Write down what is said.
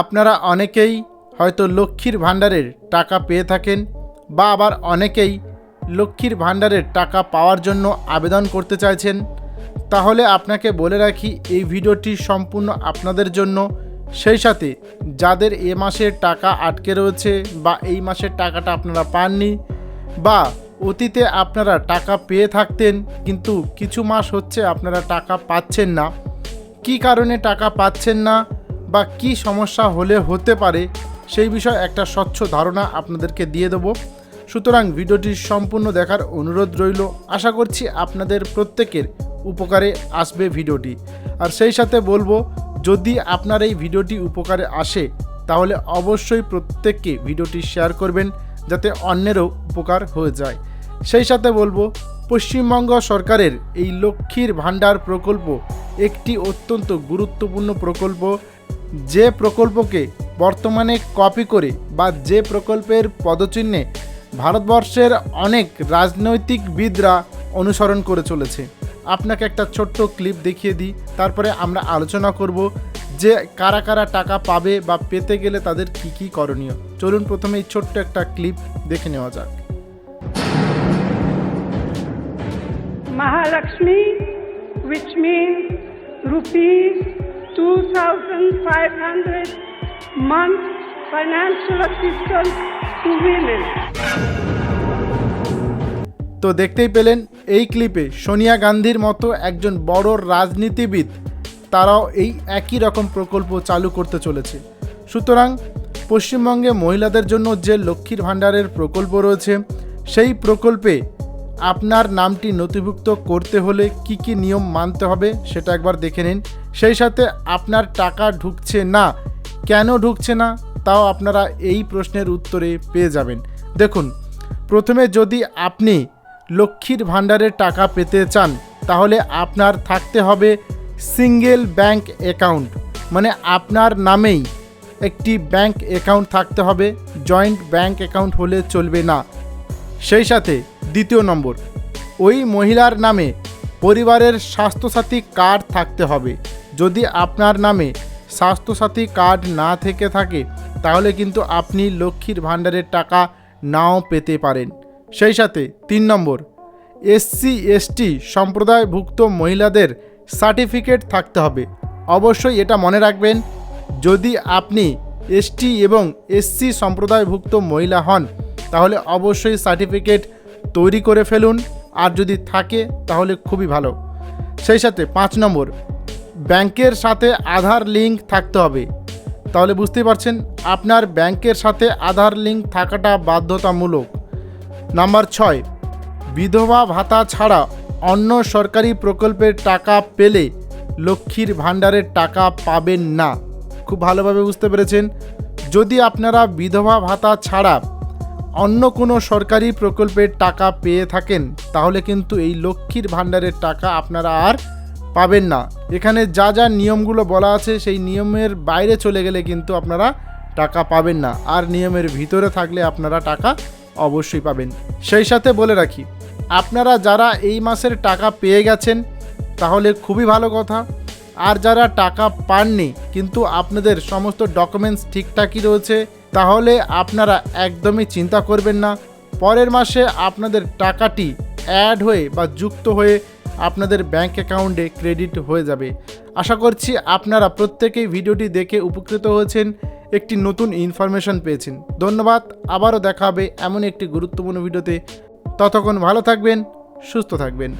আপনারা অনেকেই হয়তো লক্ষ্মীর ভাণ্ডারের টাকা পেয়ে থাকেন বা আবার অনেকেই লক্ষ্মীর ভাণ্ডারের টাকা পাওয়ার জন্য আবেদন করতে চাইছেন। তাহলে আপনাকে বলে রাখি, এই ভিডিওটি সম্পূর্ণ আপনাদের জন্য। সেই সাথে যাদের এ মাসের টাকা আটকে রয়েছে বা এই মাসের টাকাটা আপনারা পাননি বা অতীতে আপনারা টাকা পেয়ে থাকতেন কিন্তু কিছু মাস হচ্ছে আপনারা টাকা পাচ্ছেন না, কি কারণে টাকা পাচ্ছেন না বা কি সমস্যা হলে হতে পারে, সেই বিষয়ে একটা স্বচ্ছ ধারণা আপনাদেরকে দিয়ে দেবো। সুতরাং ভিডিওটি সম্পূর্ণ দেখার অনুরোধ রইল। আশা করছি আপনাদের প্রত্যেকের উপকারে আসবে ভিডিওটি। আর সেই সাথে বলব, যদি আপনার এই ভিডিওটি উপকারে আসে, তাহলে অবশ্যই প্রত্যেককে ভিডিওটি শেয়ার করবেন, যাতে অন্যেরও উপকার হয়ে যায়। সেই সাথে বলব, পশ্চিমবঙ্গ সরকারের এই লক্ষ্মীর ভাণ্ডার প্রকল্প একটি অত্যন্ত গুরুত্বপূর্ণ প্রকল্প। যে প্রকল্পকে বর্তমানে কপি করে বা যে প্রকল্পের পদচিহ্নে ভারতবর্ষের অনেক রাজনৈতিকবিদরা অনুসরণ করে চলেছে। আপনাকে একটা ছোট্ট ক্লিপ দেখিয়ে দিই, তারপরে আমরা আলোচনা করব যে কারা কারা টাকা পাবে বা পেতে গেলে তাদের কি কি করণীয়। চলুন প্রথমে এই ছোট্ট একটা ক্লিপ দেখে নেওয়া যাক। Mahalakshmi, which means rupees 2,500 month financial assistance to women. তো দেখতেই পেলেন এই ক্লিপে সোনিয়া গান্ধীর মতো একজন বড় রাজনীতিবিদ তারাও এই একই রকম প্রকল্প চালু করতে চলেছে সুতরাং পশ্চিমবঙ্গে মহিলাদের জন্য যে লক্ষ্মীর ভাণ্ডারের প্রকল্প রয়েছে সেই প্রকল্পে আপনার নামটি নথিভুক্ত করতে হলে কি কি নিয়ম মানতে হবে সেটা একবার দেখে নিন। সেই সাথে আপনার টাকা ঢুকছে না, কেন ঢুকছে না, তাও আপনারা এই প্রশ্নের উত্তরে পেয়ে যাবেন। দেখুন, প্রথমে যদি আপনি লক্ষ্মীর ভাণ্ডারের টাকা পেতে চান, তাহলে আপনার থাকতে হবে সিঙ্গেল ব্যাংক অ্যাকাউন্ট মানে আপনার নামেই একটি ব্যাংক অ্যাকাউন্ট থাকতে হবে, জয়েন্ট ব্যাংক অ্যাকাউন্ট হলে চলবে না। সেই সাথে দ্বিতীয় নম্বর, ওই মহিলার নামে পরিবারের স্বাস্থ্যসাথী কার্ড থাকতে হবে। যদি আপনার নামে স্বাস্থ্যসাথী কার্ড না থেকে থাকে, তাহলে কিন্তু আপনি লক্ষ্মীর ভাণ্ডারের টাকা নাও পেতে পারেন। সেই সাথে তিন নম্বর, এসসি, এসটি সম্প্রদায়ভুক্ত মহিলাদের সার্টিফিকেট থাকতে হবে। অবশ্যই এটা মনে রাখবেন, যদি আপনি এসটি এবং এসসি সম্প্রদায়ভুক্ত মহিলা হন, তাহলে অবশ্যই সার্টিফিকেট তৈরি করে ফেলুন, আর যদি থাকে তাহলে খুবই ভালো। সেই সাথে পাঁচ নম্বর, ব্যাংকের সাথে আধার লিঙ্ক থাকতে হবে। তাহলে বুঝতেই পারছেন, আপনার ব্যাংকের সাথে আধার লিঙ্ক থাকাটা বাধ্যতামূলক। নাম্বার ছয়, বিধবা ভাতা ছাড়া অন্য সরকারি প্রকল্পের টাকা পেলে লক্ষ্মীর ভাণ্ডারের টাকা পাবেন না। খুব ভালোভাবে বুঝতে পেরেছেন। যদি আপনারা বিধবা ভাতা ছাড়া অন্য কোনো সরকারি প্রকল্পের টাকা পেয়ে থাকেন, তাহলে কিন্তু এই লক্ষ্মীর ভাণ্ডারের টাকা আপনারা আর পাবেন না। এখানে যা যা নিয়মগুলো বলা আছে, সেই নিয়মের বাইরে চলে গেলে কিন্তু আপনারা টাকা পাবেন না। আর নিয়মের ভিতরে থাকলে আপনারা টাকা অবশ্যই পাবেন। সেই সাথে বলে রাখি, আপনারা যারা এই মাসের টাকা পেয়ে গেছেন, তাহলে খুবই ভালো কথা। আর যারা টাকা পাননি, কিন্তু আপনাদের সমস্ত ডকুমেন্টস ঠিকঠাকই রয়েছে তাহলে আপনারা একদমই চিন্তা করবেন না। পরের মাসে আপনাদের টাকাটি অ্যাড হয়ে বা যুক্ত হয়ে আপনাদের ব্যাংক অ্যাকাউন্টে ক্রেডিট হয়ে যাবে। আশা করছি আপনারা প্রত্যেকেই ভিডিওটি দেখে উপকৃত হয়েছেন, একটি নতুন ইনফরমেশন পেয়েছেন। ধন্যবাদ, আবারও দেখা হবে এমন একটি গুরুত্বপূর্ণ ভিডিওতে। ততক্ষণ ভালো থাকবেন, সুস্থ থাকবেন।